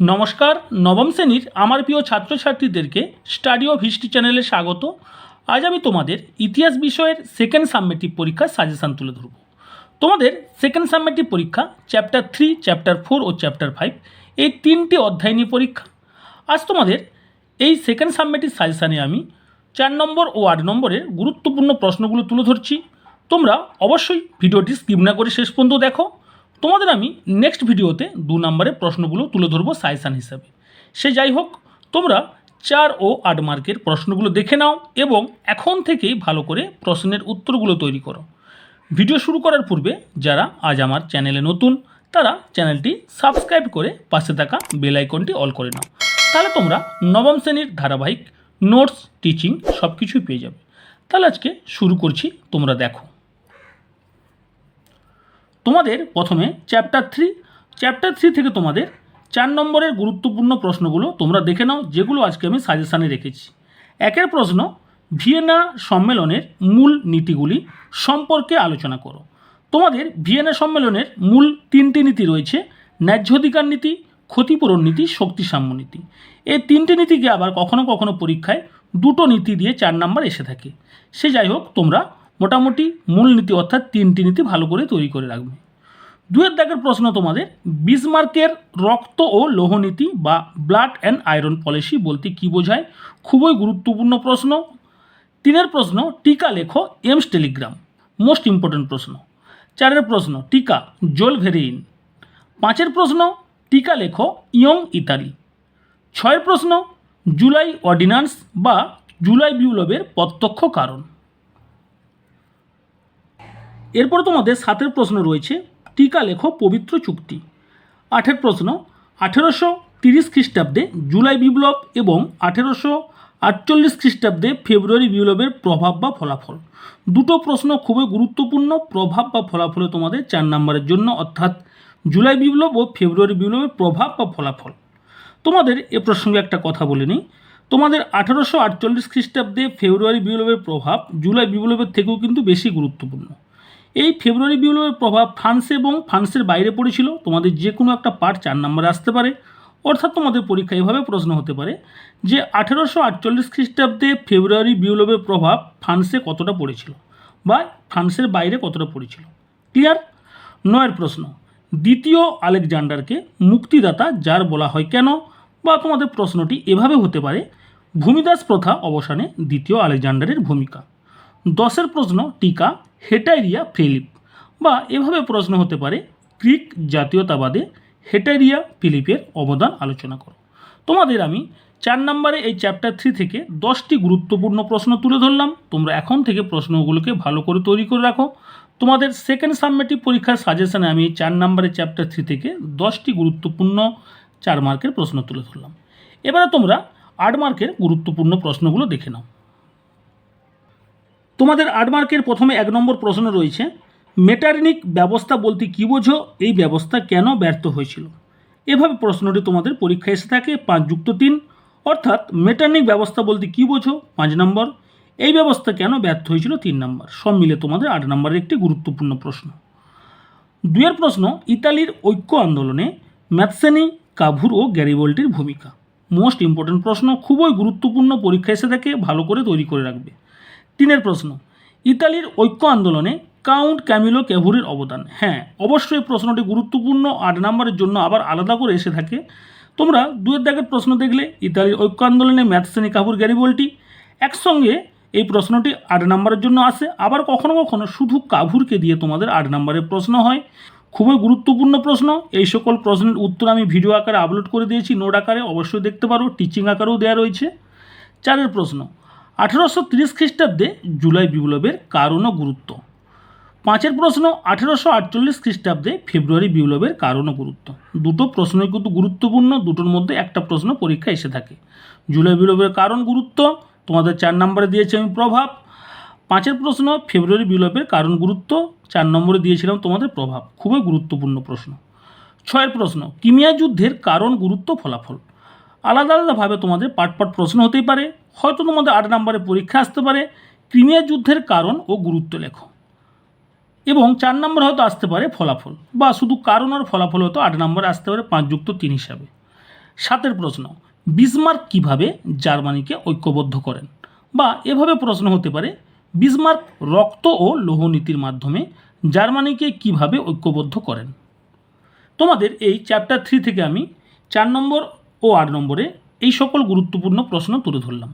নমস্কার, নবম শ্রেণির আমার প্রিয় ছাত্রছাত্রীদেরকে স্টাডি অফ হিস্ট্রি চ্যানেলে স্বাগত। আজ আমি তোমাদের ইতিহাস বিষয়ের সেকেন্ড সাবমেটিভ পরীক্ষার সাজেশান তুলে ধরব। তোমাদের সেকেন্ড সাবমেটিভ পরীক্ষা চ্যাপ্টার থ্রি চ্যাপ্টার ফোর ও চ্যাপ্টার ফাইভ এই তিনটি অধ্যায় নিয়ে পরীক্ষা। আজ তোমাদের এই সেকেন্ড সাবমেটিভ সাজেশানে আমি চার নম্বর ও আট নম্বরের গুরুত্বপূর্ণ প্রশ্নগুলো তুলে ধরছি। তোমরা অবশ্যই ভিডিওটি স্কিপ না করে শেষ পর্যন্ত দেখো। তোমাদের আমি নেক্সট ভিডিওতে দু নম্বরের প্রশ্নগুলো তুলে ধরবো সাজেশান হিসাবে। সে যাই হোক, তোমরা চার ও আট মার্কের প্রশ্নগুলো দেখে নাও এবং এখন থেকেই ভালো করে প্রশ্নের উত্তরগুলো তৈরি করো। ভিডিও শুরু করার পূর্বে যারা আজ আমার চ্যানেলে নতুন, তারা চ্যানেলটি সাবস্ক্রাইব করে পাশে থাকা বেল আইকনটি অল করে নাও। তাহলে তোমরা নবম শ্রেণির ধারাবাহিক নোটস টিচিং সব কিছুই পেয়ে যাবে। তাহলে আজকে শুরু করছি, তোমরা দেখো। তোমাদের প্রথমে চ্যাপ্টার থ্রি চ্যাপ্টার থ্রি থেকে তোমাদের চার নম্বরের গুরুত্বপূর্ণ প্রশ্নগুলো তোমরা দেখে নাও, যেগুলো আজকে আমি সাজেশানে রেখেছি। একের প্রশ্ন, ভিয়েনা সম্মেলনের মূল নীতিগুলি সম্পর্কে আলোচনা করো। তোমাদের ভিয়েনা সম্মেলনের মূল তিনটি নীতি রয়েছে, ন্যায্যাধিকার নীতি, ক্ষতিপূরণ নীতি শক্তি সাম্য নীতি। এই তিনটি নীতিকে আবার কখনো কখনো পরীক্ষায় দুটো নীতি দিয়ে চার নাম্বার এসে থাকে। সে যাই হোক, তোমরা মোটামুটি মূল নীতি অর্থাৎ তিনটি নীতি ভালো করে তৈরি করে রাখবে। দুয়ের দাগের প্রশ্ন তোমাদের, বিসমার্কের রক্ত ও লৌহনীতি বা ব্লাড অ্যান্ড আয়রন পলিসি বলতে কী বোঝায়? খুবই গুরুত্বপূর্ণ প্রশ্ন। তিনের প্রশ্ন, টিকা লেখো এমস টেলিগ্রাম। মোস্ট ইম্পর্ট্যান্ট প্রশ্ন। চারের প্রশ্ন, টিকা, জোল ভেরিইন পাঁচের প্রশ্ন, টিকা লেখো ইয়ং ইতালি ছয়ের প্রশ্ন, জুলাই অর্ডিন্যান্স বা জুলাই বিপ্লবের প্রত্যক্ষ কারণ। এরপর তোমাদের সাতের প্রশ্ন রয়েছে, টিকা লেখো পবিত্র চুক্তি। আঠের প্রশ্ন, আঠেরোশো তিরিশ খ্রিস্টাব্দে জুলাই বিপ্লব এবং আঠেরোশো আটচল্লিশ খ্রিস্টাব্দে ফেব্রুয়ারি বিপ্লবের প্রভাব বা ফলাফল। দুটো প্রশ্ন খুবই গুরুত্বপূর্ণ, প্রভাব বা ফলাফলে তোমাদের চার নম্বরের জন্য, অর্থাৎ জুলাই বিপ্লব ও ফেব্রুয়ারি বিপ্লবের প্রভাব বা ফলাফল। তোমাদের এ প্রসঙ্গে একটা কথা বলে নিই। তোমাদের আঠারোশো আটচল্লিশ খ্রিস্টাব্দে ফেব্রুয়ারি বিপ্লবের প্রভাব জুলাই বিপ্লবের থেকেও কিন্তু বেশি গুরুত্বপূর্ণ। এই ফেব্রুয়ারি বিপ্লবের প্রভাব ফ্রান্সে এবং ফ্রান্সের বাইরে পড়েছিল। তোমাদের যে কোনো একটা পার্ট চার নম্বরে আসতে পারে। অর্থাৎ তোমাদের পরীক্ষা এভাবে প্রশ্ন হতে পারে যে, আঠেরোশো আটচল্লিশ খ্রিস্টাব্দে ফেব্রুয়ারি বিপ্লবের প্রভাব ফ্রান্সে কতটা পড়েছিল বা ফ্রান্সের বাইরে কতটা পড়েছিল? ক্লিয়ার নয়ের প্রশ্ন, দ্বিতীয় আলেকজান্ডারকে মুক্তিদাতা যার বলা হয় কেন বা তোমাদের প্রশ্নটি এভাবে হতে পারে, ভূমিদাস প্রথা অবসানে দ্বিতীয় আলেকজান্ডারের ভূমিকা। দশের প্রশ্ন টিকা, হেটাইরিয়া, ফিলিপ। বা এভাবে প্রশ্ন হতে পারে, গ্রিক জাতীয়তাবাদে হেটাইরিয়া, ফিলিপের অবদান আলোচনা করো। তোমাদের আমি চার নম্বরে এই চ্যাপ্টার থ্রি থেকে দশটি গুরুত্বপূর্ণ প্রশ্ন তুলে ধরলাম। তোমরা এখন থেকে প্রশ্নগুলোকে ভালো করে তৈরি করে রাখো। তোমাদের সেকেন্ড সাবমেটিভ পরীক্ষার সাজেশনে আমি চার নম্বরের চ্যাপ্টার থ্রি থেকে দশটি গুরুত্বপূর্ণ চার মার্কের প্রশ্ন তুলে ধরলাম। এবারে তোমরা আট মার্কের গুরুত্বপূর্ণ প্রশ্নগুলো দেখে নাও। তোমাদের আট মার্কের প্রথমে এক নম্বর প্রশ্ন রয়েছে, মেটারনিক ব্যবস্থা বলতে কী বোঝো? এই ব্যবস্থা কেন ব্যর্থ হয়েছিল? এভাবে প্রশ্নটি তোমাদের পরীক্ষায় এসে থাকে, পাঁচ যুক্ত তিন। অর্থাৎ মেটারনিক ব্যবস্থা বলতে কী বোঝো? পাঁচ নম্বর। এই ব্যবস্থা কেন ব্যর্থ হয়েছিল? তিন নম্বর। সব মিলে তোমাদের আট নম্বরের একটি গুরুত্বপূর্ণ প্রশ্ন। দুয়ের প্রশ্ন, ইতালির ঐক্য আন্দোলনে ম্যাথসেনি কাভুর ও গ্যারিবল্টির ভূমিকা। মোস্ট ইম্পর্ট্যান্ট প্রশ্ন, খুবই গুরুত্বপূর্ণ পরীক্ষা এসে থাকে, ভালো করে তৈরি করে রাখবে। তিনের প্রশ্ন, ইতালির ঐক্য আন্দোলনে কাউন্ট ক্যামিলো ক্যাভুরির অবদান। হ্যাঁ অবশ্যই প্রশ্নটি গুরুত্বপূর্ণ, আট নম্বরের জন্য আবার আলাদা করে এসে থাকে। তোমরা দুয়ের দাগের প্রশ্ন দেখলে, ইতালির ঐক্য আন্দোলনে ম্যাথসেনি কাপুর গ্যারিবল্টি। একসঙ্গে এই প্রশ্নটি আট নম্বরের জন্য আসে। আবার কখনো কখনো শুধু কাভুরকে দিয়ে তোমাদের আট নম্বরের প্রশ্ন হয়। খুবই গুরুত্বপূর্ণ প্রশ্ন। এই সকল প্রশ্নের উত্তর আমি ভিডিও আকারে আপলোড করে দিয়েছি। নোট আকারে অবশ্যই দেখতে পারো, টিচিং আকারেও দেওয়া রয়েছে। চারের প্রশ্ন আঠেরোশো তিরিশ খ্রিস্টাব্দে জুলাই বিপ্লবের কারণ ও গুরুত্ব। পাঁচের প্রশ্ন, আঠেরোশো আটচল্লিশ খ্রিস্টাব্দে ফেব্রুয়ারি বিপ্লবের কারণ ও গুরুত্ব। দুটো প্রশ্নই কিন্তু গুরুত্বপূর্ণ, দুটোর মধ্যে একটা প্রশ্ন পরীক্ষা এসে থাকে। জুলাই বিপ্লবের কারণ, গুরুত্ব? তোমাদের চার নম্বরে দিয়েছি আমি প্রভাব। পাঁচের প্রশ্ন, ফেব্রুয়ারি বিপ্লবের কারণ, গুরুত্ব? চার নম্বরে দিয়েছিলাম তোমাদের প্রভাব। খুবই গুরুত্বপূর্ণ প্রশ্ন। ছয়ের প্রশ্ন কিমিয়া যুদ্ধের কারণ, গুরুত্ব, ফলাফল? আলাদা আলাদাভাবে তোমাদের পাট পাট প্রশ্ন হতেই পারে, হয়তো তোমাদের আট নম্বরে পরীক্ষা আসতে পারে, ক্রিমিয়া যুদ্ধের কারণ ও গুরুত্ব লেখো। এবং চার নম্বর হয়তো আসতে পারে ফলাফল, বা শুধু কারণ আর ফলাফল হয়তো আট নম্বরে আসতে পারে পাঁচ যুক্ত তিন হিসাবে। সাতের প্রশ্ন, বিসমার্ক কীভাবে জার্মানিকে ঐক্যবদ্ধ করেন? বা এভাবে প্রশ্ন হতে পারে, বিসমার্ক রক্ত ও লৌহ নীতির মাধ্যমে জার্মানিকে কীভাবে ঐক্যবদ্ধ করেন? তোমাদের এই চ্যাপ্টার থ্রি থেকে আমি চার নম্বর ও আট নম্বরে এই সকল গুরুত্বপূর্ণ প্রশ্ন তুলে ধরলাম।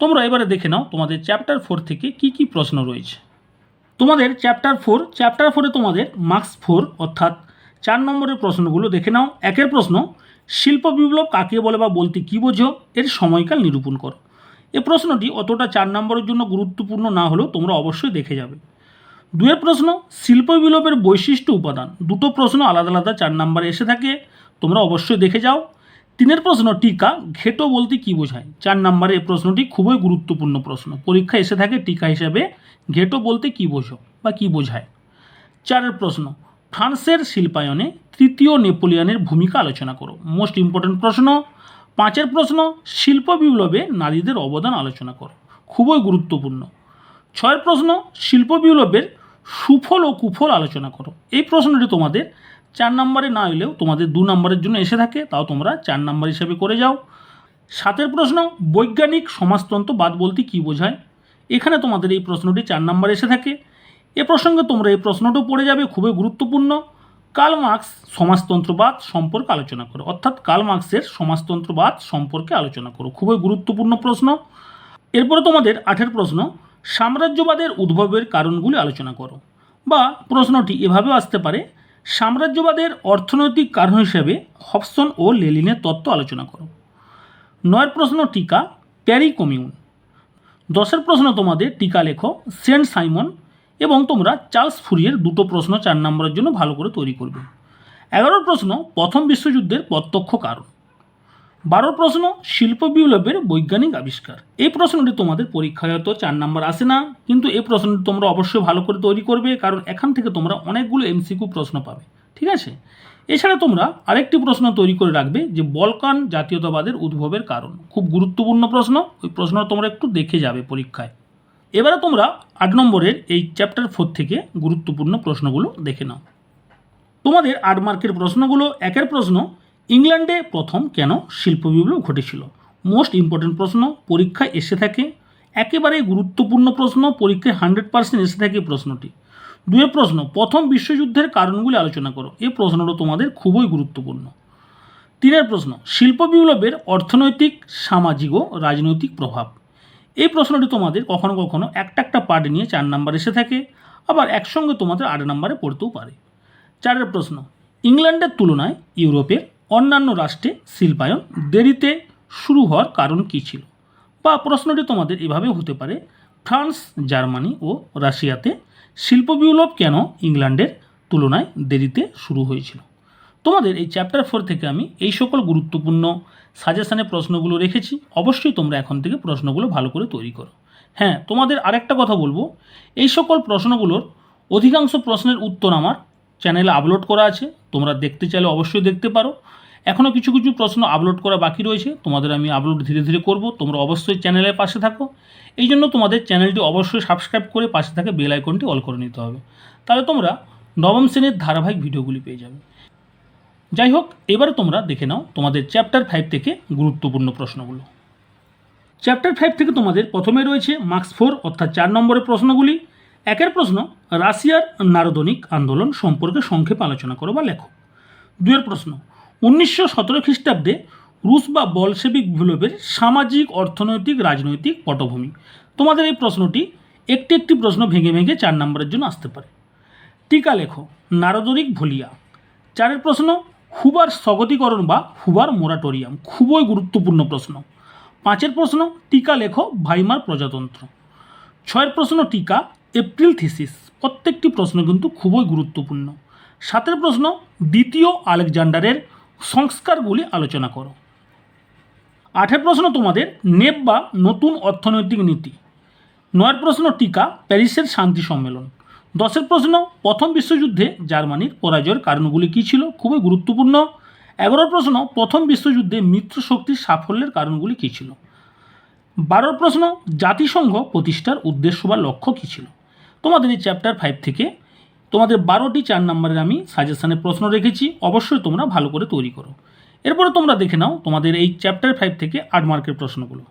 তোমরা এবারে দেখে নাও তোমাদের চ্যাপ্টার ফোর থেকে কি কি প্রশ্ন রয়েছে। তোমাদের চ্যাপ্টার ফোর, চ্যাপ্টার ফোরে তোমাদের মার্কস ফোর অর্থাৎ চার নম্বরের প্রশ্নগুলো দেখে নাও। একের প্রশ্ন, শিল্প বিপ্লব কাকে বলে বা বলতে কী বোঝো? এর সময়কাল নিরূপণ করো। এ প্রশ্নটি অতটা চার নম্বরের জন্য গুরুত্বপূর্ণ না হলেও তোমরা অবশ্যই দেখে যাবে। দুয়ের প্রশ্ন, শিল্প বিপ্লবের বৈশিষ্ট্য উপাদান। দুটো প্রশ্ন আলাদা আলাদা চার নম্বরে এসে থাকে। তোমরা অবশ্যই দেখে যাও। তিনের প্রশ্ন টিকা, ঘেটো বলতে কী বোঝায়? চার নম্বরে এই প্রশ্নটি খুবই গুরুত্বপূর্ণ প্রশ্ন। পরীক্ষা এসে থাকে টিকা হিসাবে ঘেটো বলতে কী বোঝো বা কী বোঝায়? চারের প্রশ্ন, ফ্রান্সের শিল্পায়নে তৃতীয় নেপোলিয়নের ভূমিকা আলোচনা করো। মোস্ট ইম্পর্ট্যান্ট প্রশ্ন। পাঁচের প্রশ্ন, শিল্প বিপ্লবে নারীদের অবদান আলোচনা করো। খুবই গুরুত্বপূর্ণ। ছয়ের প্রশ্ন, শিল্প বিপ্লবের সুফল ও কুফল আলোচনা করো। এই প্রশ্নটি তোমাদের চার নম্বরে না এলেও তোমাদের দু নম্বরের জন্য এসে থাকে, তাও তোমরা চার নম্বর হিসেবে করে যাও। সাতের প্রশ্ন, বৈজ্ঞানিক সমাজতন্ত্রবাদ বলতে কী বোঝায়? এখানে তোমাদের এই প্রশ্নটি চার নম্বরে এসে থাকে। এ প্রসঙ্গে তোমরা এই প্রশ্নটাও পড়ে যাবে, খুবই গুরুত্বপূর্ণ। কার্ল মার্কস সমাজতন্ত্রবাদ সম্পর্কে আলোচনা করো, অর্থাৎ কার্ল মার্কসের সমাজতন্ত্রবাদ সম্পর্কে আলোচনা করো, খুবই গুরুত্বপূর্ণ প্রশ্ন। এরপরে তোমাদের আঠের প্রশ্ন, সাম্রাজ্যবাদের উদ্ভবের কারণগুলি আলোচনা করো, বা প্রশ্নটি এভাবেও আসতে পারে সাম্রাজ্যবাদের অর্থনৈতিক কারণ হিসেবে হবসন ও লেলিনের তত্ত্ব আলোচনা করো। নয়ের প্রশ্ন টিকা, প্যারি কমিউন। দশের প্রশ্ন তোমাদের টিকা লেখো, সেন্ট সাইমন এবং তোমরা চার্লস ফুরিয়ের দুটো প্রশ্ন চার নম্বরের জন্য ভালো করে তৈরি করবে। এগারোর প্রশ্ন, প্রথম বিশ্বযুদ্ধের প্রত্যক্ষ কারণ। বারোর প্রশ্ন, শিল্প বিপ্লবের বৈজ্ঞানিক আবিষ্কার। এই প্রশ্নটি তোমাদের পরীক্ষায় হয়তো চার নাম্বার আসে না, কিন্তু এই প্রশ্নটি তোমরা অবশ্যই ভালো করে তৈরি করবে, কারণ এখান থেকে তোমরা অনেকগুলো এমসিকিউ প্রশ্ন পাবে, ঠিক আছে? এছাড়া তোমরা আরেকটি প্রশ্ন তৈরি করে রাখবে, যে বলকান জাতীয়তাবাদের উদ্ভবের কারণ। খুব গুরুত্বপূর্ণ প্রশ্ন, ওই প্রশ্ন তোমরা একটু দেখে যাবে পরীক্ষায়। এবারে তোমরা আট নম্বরের এই চ্যাপ্টার ফোর থেকে গুরুত্বপূর্ণ প্রশ্নগুলো দেখে নাও। তোমাদের আট মার্কের প্রশ্নগুলো, একের প্রশ্ন ইংল্যান্ডে প্রথম কেন শিল্প বিপ্লব ঘটেছিল? মোস্ট ইম্পর্টেন্ট প্রশ্ন, পরীক্ষায় এসে থাকে। একেবারে গুরুত্বপূর্ণ প্রশ্ন, পরীক্ষায় হান্ড্রেড পার্সেন্ট এসে থাকে প্রশ্নটি। দুয়ে প্রশ্ন, প্রথম বিশ্বযুদ্ধের কারণগুলি আলোচনা করো। এই প্রশ্নটা তোমাদের খুবই গুরুত্বপূর্ণ। তিনের প্রশ্ন, শিল্প বিপ্লবের অর্থনৈতিক, সামাজিক ও রাজনৈতিক প্রভাব। এই প্রশ্নটি তোমাদের কখনো কখনো একটা একটা পার্ট নিয়ে চার নাম্বার এসে থাকে। আবার একসঙ্গে তোমাদের আট নাম্বারে পড়তেও পারে। চারের প্রশ্ন, ইংল্যান্ডের তুলনায় ইউরোপের অন্যান্য রাষ্ট্রে শিল্পায়ন দেরিতে শুরু হওয়ার কারণ কী ছিল? বা প্রশ্নটি তোমাদের এভাবেও হতে পারে। ফ্রান্স, জার্মানি ও রাশিয়াতে শিল্প বিপ্লব কেন ইংল্যান্ডের তুলনায় দেরিতে শুরু হয়েছিল? তোমাদের এই চ্যাপ্টার ফোর থেকে আমি এই সকল গুরুত্বপূর্ণ সাজেশানে প্রশ্নগুলো রেখেছি। অবশ্যই তোমরা এখন থেকে প্রশ্নগুলো ভালো করে তৈরি করো। হ্যাঁ তোমাদের আরেকটা কথা বলব। এই সকল প্রশ্নগুলোর অধিকাংশ প্রশ্নের উত্তর আমার চ্যানেলে আপলোড করা আছে, তোমরা দেখতে চাইলে অবশ্যই দেখতে পারো। এখনও কিছু কিছু প্রশ্ন আপলোড করা বাকি রয়েছে, তোমাদের আমি আপলোড ধীরে ধীরে করব, তোমরা অবশ্যই চ্যানেলের পাশে থাকো। এই জন্য তোমাদের চ্যানেলটি অবশ্যই সাবস্ক্রাইব করে পাশে থাকে বেল আইকনটি অল করে নিতে হবে। তাহলে তোমরা নবম শ্রেণির ধারাবাহিক ভিডিওগুলি পেয়ে যাবে। যাই হোক, এবারে তোমরা দেখে নাও তোমাদের চ্যাপ্টার ফাইভ থেকে গুরুত্বপূর্ণ প্রশ্নগুলো। চ্যাপ্টার ফাইভ থেকে তোমাদের প্রথমে রয়েছে মার্কস ফোর অর্থাৎ চার নম্বরের প্রশ্নগুলি। একের প্রশ্ন, রাশিয়ার নারদনিক আন্দোলন সম্পর্কে সংক্ষেপে আলোচনা করো বা লেখো। দুয়ের প্রশ্ন, উনিশশো সতেরো খ্রিস্টাব্দে রুশ বা বলসেবিক বিপ্লবের সামাজিক, অর্থনৈতিক, রাজনৈতিক পটভূমি। তোমাদের এই প্রশ্নটি একটি একটি প্রশ্ন ভেঙে ভেঙে চার নম্বরের জন্য আসতে পারে। টিকা লেখো নারদরিক ভলিয়া। চারের প্রশ্ন, হুবার স্থগতিকরণ বা হুবার মোরাটোরিয়াম। খুবই গুরুত্বপূর্ণ প্রশ্ন। পাঁচের প্রশ্ন, টিকা লেখো, ভাইমার প্রজাতন্ত্র। ছয়ের প্রশ্ন, টিকা এপ্রিল থিসিস প্রত্যেকটি প্রশ্ন কিন্তু খুবই গুরুত্বপূর্ণ। সাতের প্রশ্ন, দ্বিতীয় আলেকজান্ডারের সংস্কারগুলি আলোচনা করো। আঠের প্রশ্ন তোমাদের, নেপ বা নতুন অর্থনৈতিক নীতি। নয়ের প্রশ্ন, টিকা, প্যারিসের শান্তি সম্মেলন। দশের প্রশ্ন, প্রথম বিশ্বযুদ্ধে জার্মানির পরাজয়ের কারণগুলি কী ছিল? খুবই গুরুত্বপূর্ণ। এগারোর প্রশ্ন, প্রথম বিশ্বযুদ্ধে মিত্র শক্তির সাফল্যের কারণগুলি কী ছিল? বারোর প্রশ্ন, জাতিসংঘ প্রতিষ্ঠার উদ্দেশ্য বা লক্ষ্য কী ছিল? তোমাদের এই চ্যাপ্টার ফাইভ থেকে তোমাদের বারোটি চার নম্বরের আমি সাজেশানের প্রশ্ন রেখেছি। অবশ্যই তোমরা ভালো করে তৈরি করো। এরপরে তোমরা দেখে নাও তোমাদের এই চ্যাপ্টার ফাইভ থেকে আট মার্কের প্রশ্নগুলো।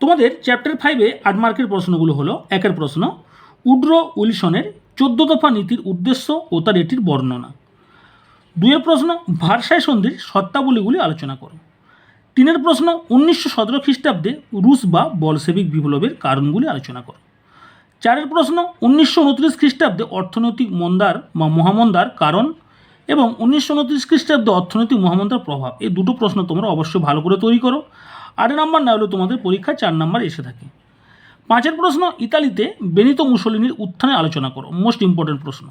তোমাদের চ্যাপ্টার ফাইভে আট মার্কের প্রশ্নগুলো হলো, একের প্রশ্ন, উড্রো উইলসনের চোদ্দ দফা নীতির উদ্দেশ্য ও তার এটির বর্ণনা। দুয়ের প্রশ্ন, ভারসাই সন্ধির সত্তাবলীগুলি আলোচনা করো। তিনের প্রশ্ন, উনিশশো সতেরো খ্রিস্টাব্দে রুশ বা বলসেবিক বিপ্লবের কারণগুলি আলোচনা করো। চারের প্রশ্ন, উনিশশো উনত্রিশ খ্রিস্টাব্দে অর্থনৈতিক মন্দার বা মহামন্দার কারণ এবং উনিশশো উনত্রিশ খ্রিস্টাব্দে অর্থনৈতিক মহামন্দার প্রভাব? এই দুটো প্রশ্ন তোমরা অবশ্যই ভালো করে তৈরি করো। আট নাম্বার না হলেও তোমাদের পরীক্ষা চার নাম্বার এসে থাকে। পাঁচের প্রশ্ন, ইতালিতে বেনিতো মুসলিনির উত্থানে আলোচনা করো। মোস্ট ইম্পর্টেন্ট প্রশ্ন।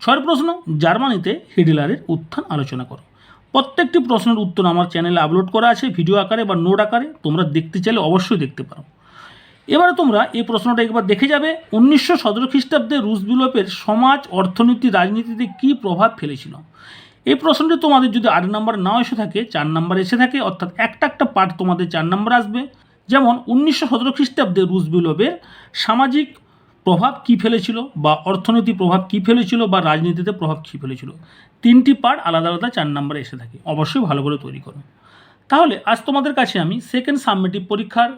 ছয়ের প্রশ্ন, জার্মানিতে হিডলারের উত্থান আলোচনা করো। প্রত্যেকটি প্রশ্নের উত্তর আমার চ্যানেলে আপলোড করা আছে, ভিডিও আকারে বা নোট আকারে। তোমরা দেখতে চাইলে অবশ্যই দেখতে পারো। এবারে তোমরা এই প্রশ্নটা একবার দেখে যাবে, উনিশশো সতেরো খ্রিস্টাব্দে রুশ বিপ্লবের সমাজ, অর্থনীতি, রাজনীতিতে কী প্রভাব ফেলেছিল? এই প্রশ্নটি তোমাদের যদি আট নম্বর নাও এসে থাকে, চার নম্বর এসে থাকে, অর্থাৎ একটা একটা পার্ট তোমাদের চার নম্বর আসবে। যেমন, উনিশশো সতেরো খ্রিস্টাব্দে রুশ বিপ্লবের সামাজিক প্রভাব কী ফেলেছিল বা অর্থনৈতিক প্রভাব কী ফেলেছিল বা রাজনীতিতে প্রভাব কী ফেলেছিল? তিনটি পার্ট আলাদা আলাদা চার নম্বরে এসে থাকে। অবশ্যই ভালো করে তৈরি করো। তাহলে, আজ তোমাদের কাছে আমি সেকেন্ড সাবমিটিভ পরীক্ষার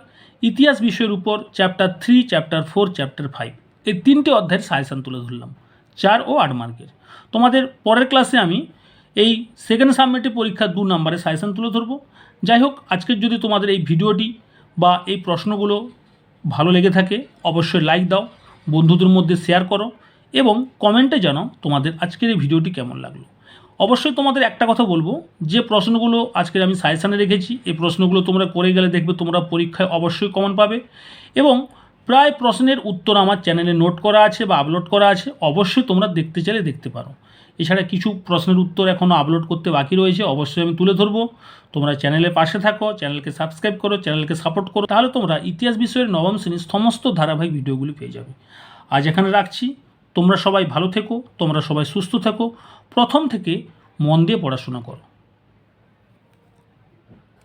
ইতিহাস বিষয়ের উপর chapter three chapter four chapter five এই তিনটে অধ্যায়ের সাজেশান তুলে ধরলাম। চার ও আট মার্কের তোমাদের পরের ক্লাসে আমি এই সেকেন্ড সাবমিটিভ পরীক্ষার দু নম্বরে সাজেশান তুলে ধরবো। যাই হোক, আজকের যদি তোমাদের এই ভিডিওটি বা এই প্রশ্নগুলো ভালো লেগে থাকে, অবশ্যই লাইক দাও, বন্ধুদের মধ্যে শেয়ার করো এবং কমেন্টে জানাও তোমাদের আজকের এই ভিডিওটি কেমন লাগল। অবশ্যই তোমাদের একটা কথা বলব, যে প্রশ্নগুলো আজকের আমি সাজেশানে রেখেছি, এই প্রশ্নগুলো তোমরা করে গেলে দেখবে তোমরা পরীক্ষায় অবশ্যই কমন পাবে এবং প্রায় প্রশ্নের উত্তর আমার চ্যানেলে নোট করা আছে বা আপলোড করা আছে, অবশ্যই তোমরা দেখতে চাইলে দেখতে পারো। এছাড়া কিছু প্রশ্নের উত্তর এখনও আপলোড করতে বাকি রয়েছে, অবশ্যই আমি তুলে ধরবো। তোমরা চ্যানেলের পাশে থাকো চ্যানেলকে সাবস্ক্রাইব করো চ্যানেলকে সাপোর্ট করো, তাহলে তোমরা ইতিহাস বিষয়ের নবম শ্রেণির সমস্ত ধারাবাহিক ভিডিওগুলি পেয়ে যাবে। আজ এখানে রাখছি, তোমরা সবাই ভালো থেকো, তোমরা সবাই সুস্থ থেকো প্রথম থেকে মন দিয়ে পড়াশোনা করো।